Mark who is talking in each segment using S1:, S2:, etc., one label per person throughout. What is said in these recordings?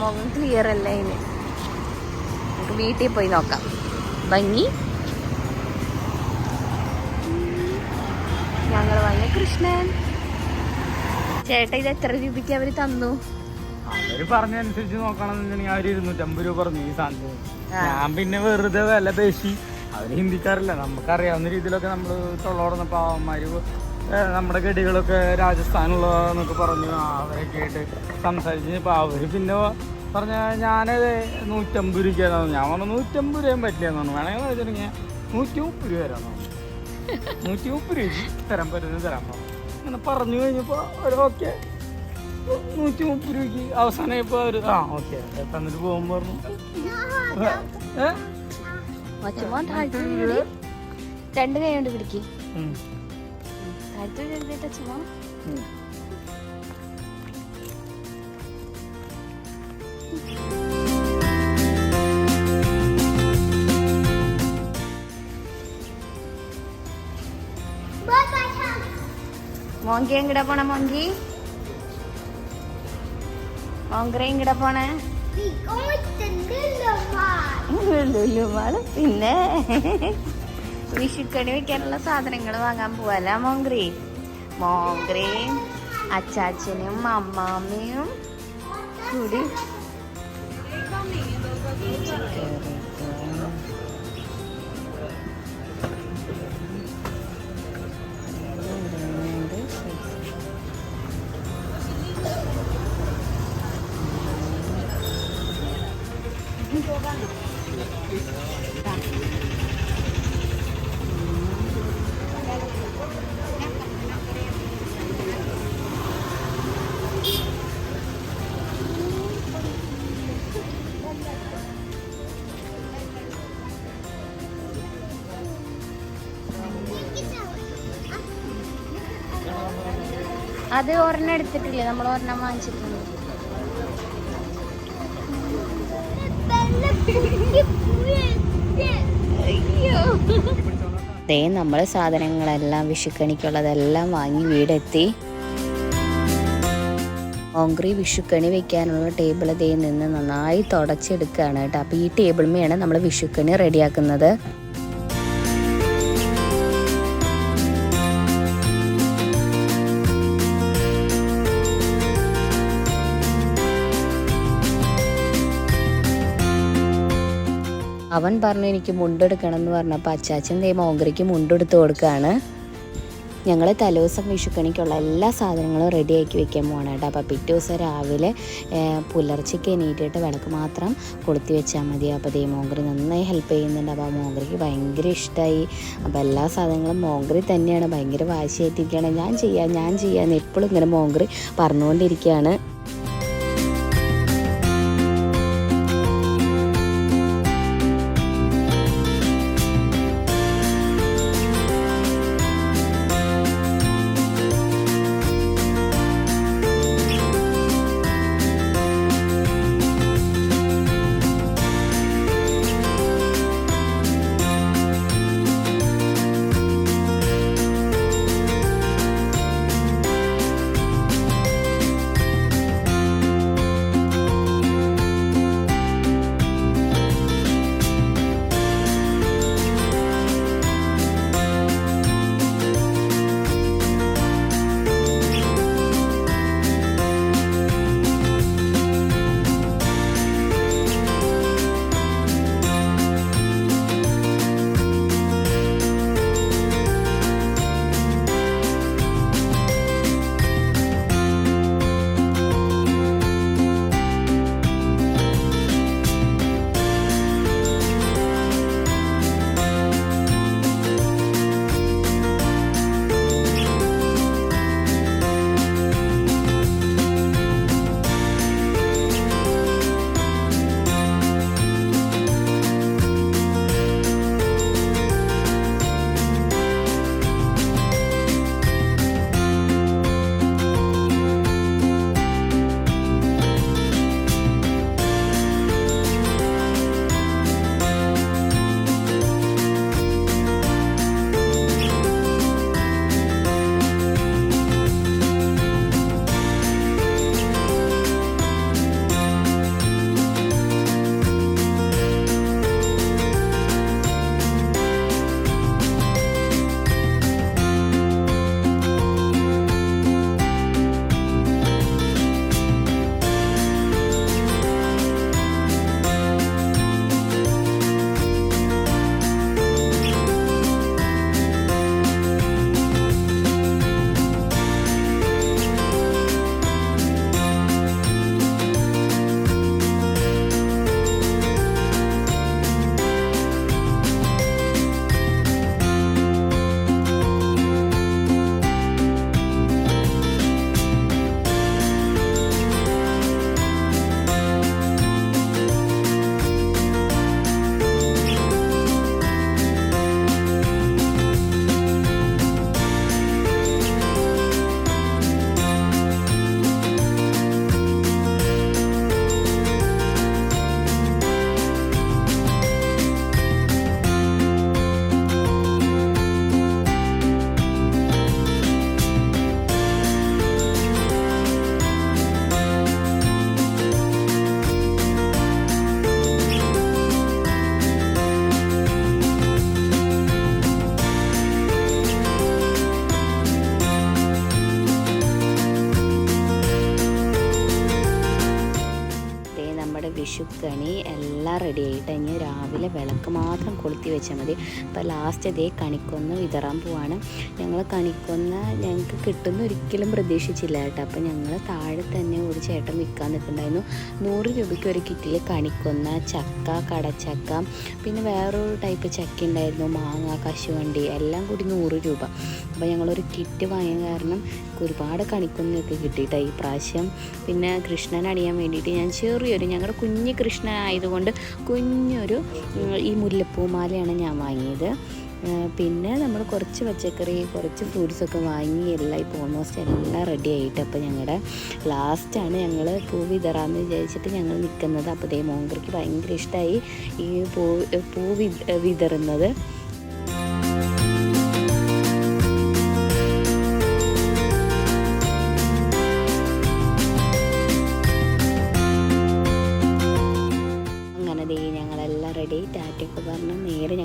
S1: മുഖം ക്ലിയർ അല്ല ഇനി? നമുക്ക് വീട്ടിൽ പോയി നോക്കാം. ഭംഗി. ഞങ്ങൾ വന്ന കൃഷ്ണൻ. ചേട്ടാ ഇത് എത്ര രൂപയ്ക്ക് അവർ തന്നു?
S2: അവർ പറഞ്ഞനുസരിച്ച് നോക്കണമെന്നുണ്ടെങ്കിൽ അവർ ഇരുന്നൂറ്റമ്പത് രൂപ പറഞ്ഞു ഈ
S1: സാധനം
S2: ഞാൻ പിന്നെ വെറുതെ വില പേശി. അവർ ഹിന്ദിക്കാറില്ല നമുക്കറിയാവുന്ന രീതിയിലൊക്കെ നമ്മൾ തൊള്ളോടുന്ന പാവന്മാര് നമ്മുടെ ഗഡികളൊക്കെ രാജസ്ഥാനുള്ളതെന്നൊക്കെ പറഞ്ഞു. അവരൊക്കെ ആയിട്ട് സംസാരിച്ച്. ഇപ്പം അവർ പിന്നെ പറഞ്ഞ ഞാനത് നൂറ്റമ്പത് രൂപയ്ക്കാന്ന് ഞാൻ പറഞ്ഞു നൂറ്റമ്പത് രൂപയും പറ്റില്ലെന്ന് പറഞ്ഞു. വേണമെങ്കിൽ വെച്ചിട്ടുണ്ടെങ്കിൽ നൂറ്റി മുപ്പത് രൂപ തരാന്ന് പറഞ്ഞു. നൂറ്റി മുപ്പത് രൂപയ്ക്ക് തരാൻ പറ്റുന്നത് തരാൻ പറഞ്ഞു. അങ്ങനെ പറഞ്ഞു കഴിഞ്ഞപ്പോൾ അവർ ഓക്കെ. നൂറ്റി മുപ്പത് രൂപയ്ക്ക് അവസാനം ഇപ്പോൾ അവർ ആ ഓക്കെ. തന്നിട്ട് പോകുമ്പോൾ പറഞ്ഞു.
S1: ഏഹ് രണ്ട് കൈ കൊണ്ട് പിടിക്ക്. മോങ്കി എങ്ങടെ പോണ മോങ്കി മോങ്കര എങ്ങടെ പോണേ
S3: We going to Lilliput.
S1: Lulu Mall പിന്നെ വിഷുക്കണി വെക്കാനുള്ള സാധനങ്ങൾ വാങ്ങാൻ പോവല്ല? മോങ്ക്രി. മോങ്ക്രയും അച്ചാച്ചനും അമ്മാമ്മയും കൂടി. അത് ഒരെണ്ണം എടുത്തിട്ടില്ലേ. നമ്മൾ ഒരെണ്ണം വാങ്ങിച്ചിട്ടുണ്ട്. ദേ നമ്മൾ സാധനങ്ങളെല്ലാം വിഷുക്കണിക്കുള്ളതെല്ലാം വാങ്ങി വീടെത്തി. ഓങ്ക്രി വിഷുക്കണി വെക്കാനുള്ള ടേബിൾ ദേ നിന്ന് നന്നായി തുടച്ചെടുക്കുകയാണ് കേട്ടോ. അപ്പോൾ ഈ ആണ് നമ്മൾ വിഷുക്കണി റെഡിയാക്കുന്നത്. അവൻ പറഞ്ഞു എനിക്ക് മുണ്ടെടുക്കണം എന്ന് പറഞ്ഞപ്പോൾ അച്ചാച്ചൻ ദേ മോങ്കരയ്ക്ക് മുണ്ടെടുത്ത് കൊടുക്കുകയാണ്. ഞങ്ങൾ തലേദിവസം വിഷുക്കണിക്കുള്ള എല്ലാ സാധനങ്ങളും റെഡി ആക്കി വെക്കാൻ പോകണം കേട്ടോ. അപ്പോൾ പിറ്റേ ദിവസം രാവിലെ പുലർച്ചയ്ക്ക് എണീറ്റിട്ട് വിളക്ക് മാത്രം കൊളുത്തി വെച്ചാൽ മതി. അപ്പോൾ ദേ മോങ്കരി നന്നായി ഹെൽപ്പ് ചെയ്യുന്നുണ്ട്. അപ്പോൾ മോങ്കറിക്ക് ഭയങ്കര ഇഷ്ടമായി അപ്പോൾ എല്ലാ സാധനങ്ങളും മോങ്കറി തന്നെയാണ്. ഭയങ്കര വാശിയായിട്ടിരിക്കുകയാണ്. ഞാൻ ചെയ്യാം ഞാൻ ചെയ്യാമെന്ന് എപ്പോഴും ഇങ്ങനെ മോങ്കറി പറഞ്ഞുകൊണ്ടിരിക്കുകയാണ്. നമ്മുടെ വിഷുക്കണി എല്ലാം റെഡി ആയിട്ട് ഇനി രാവിലെ വിളക്ക് മാത്രം കൊളുത്തി വെച്ചാൽ മതി. അപ്പോൾ ലാസ്റ്റ് ഇതേ കണിക്കൊന്ന് വിതറാൻ പോവാണ്. ഞങ്ങൾ കണിക്കൊന്ന ഞങ്ങൾക്ക് കിട്ടുന്ന ഒരിക്കലും പ്രതീക്ഷിച്ചില്ല കേട്ടോ. അപ്പോൾ ഞങ്ങൾ താഴെ തന്നെ ഒരു ചേട്ടൻ വിൽക്കാൻ നിൽക്കുന്നുണ്ടായിരുന്നു നൂറ് രൂപയ്ക്ക് ഒരു കിറ്റിൽ കണിക്കൊന്ന ചക്ക കടച്ചക്ക പിന്നെ വേറൊരു ടൈപ്പ് ചക്ക ഉണ്ടായിരുന്നു. മാങ്ങ കശുവണ്ടി എല്ലാം കൂടി നൂറ് രൂപ. അപ്പോൾ ഞങ്ങളൊരു കിറ്റ് വാങ്ങിയ കാരണം ഒരുപാട് കണിക്കൊന്നൊക്കെ കിട്ടിയിട്ടാണ് ഈ പ്രാവശ്യം. പിന്നെ കൃഷ്ണൻ അടിയാൻ വേണ്ടിയിട്ട് ഞാൻ ചെറിയൊരു ഞങ്ങളുടെ കുഞ്ഞ് കൃഷ്ണൻ ആയതുകൊണ്ട് കുഞ്ഞൊരു ഈ മുല്ലപ്പൂമാലയാണ് ഞാൻ വാങ്ങിയത്. പിന്നെ നമ്മൾ കുറച്ച് പച്ചക്കറി കുറച്ച് ഫ്രൂട്ട്സൊക്കെ വാങ്ങി എല്ലാം ഇപ്പോൾ ഓൾമോസ്റ്റ് എല്ലാം റെഡി ആയിട്ട് അപ്പോൾ ഞങ്ങളുടെ ലാസ്റ്റാണ് ഞങ്ങൾ പൂ വിതറാമെന്ന് വിചാരിച്ചിട്ട് ഞങ്ങൾ നിൽക്കുന്നത് അപ്പോൾ ദേ മോങ്കർക്ക് ഭയങ്കര ഇഷ്ടമായി ഈ പൂ പൂ വിതറുന്നത്.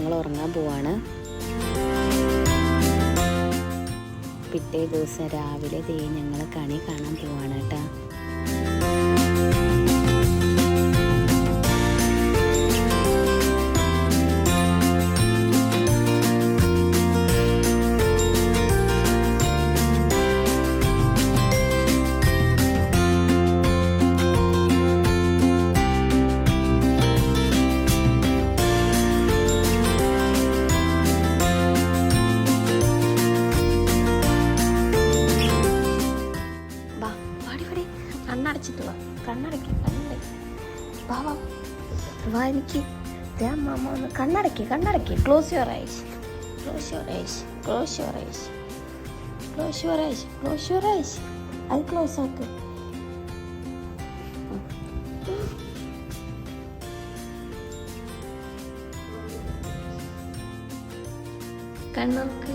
S1: ഞങ്ങൾ ഉറങ്ങാൻ പോവാണ്. പിറ്റേ ദിവസം രാവിലെ ദേ ഞങ്ങൾ കണി കാണാൻ പോവാണ് കേട്ടോ. കണ്ണടക്കി കണ്ണടക്കി. Close your eyes close your eyes close your eyes close your eyes close your eyes അത് ക്ലോസ് ആക്ക്. കണ്ണോക്ക്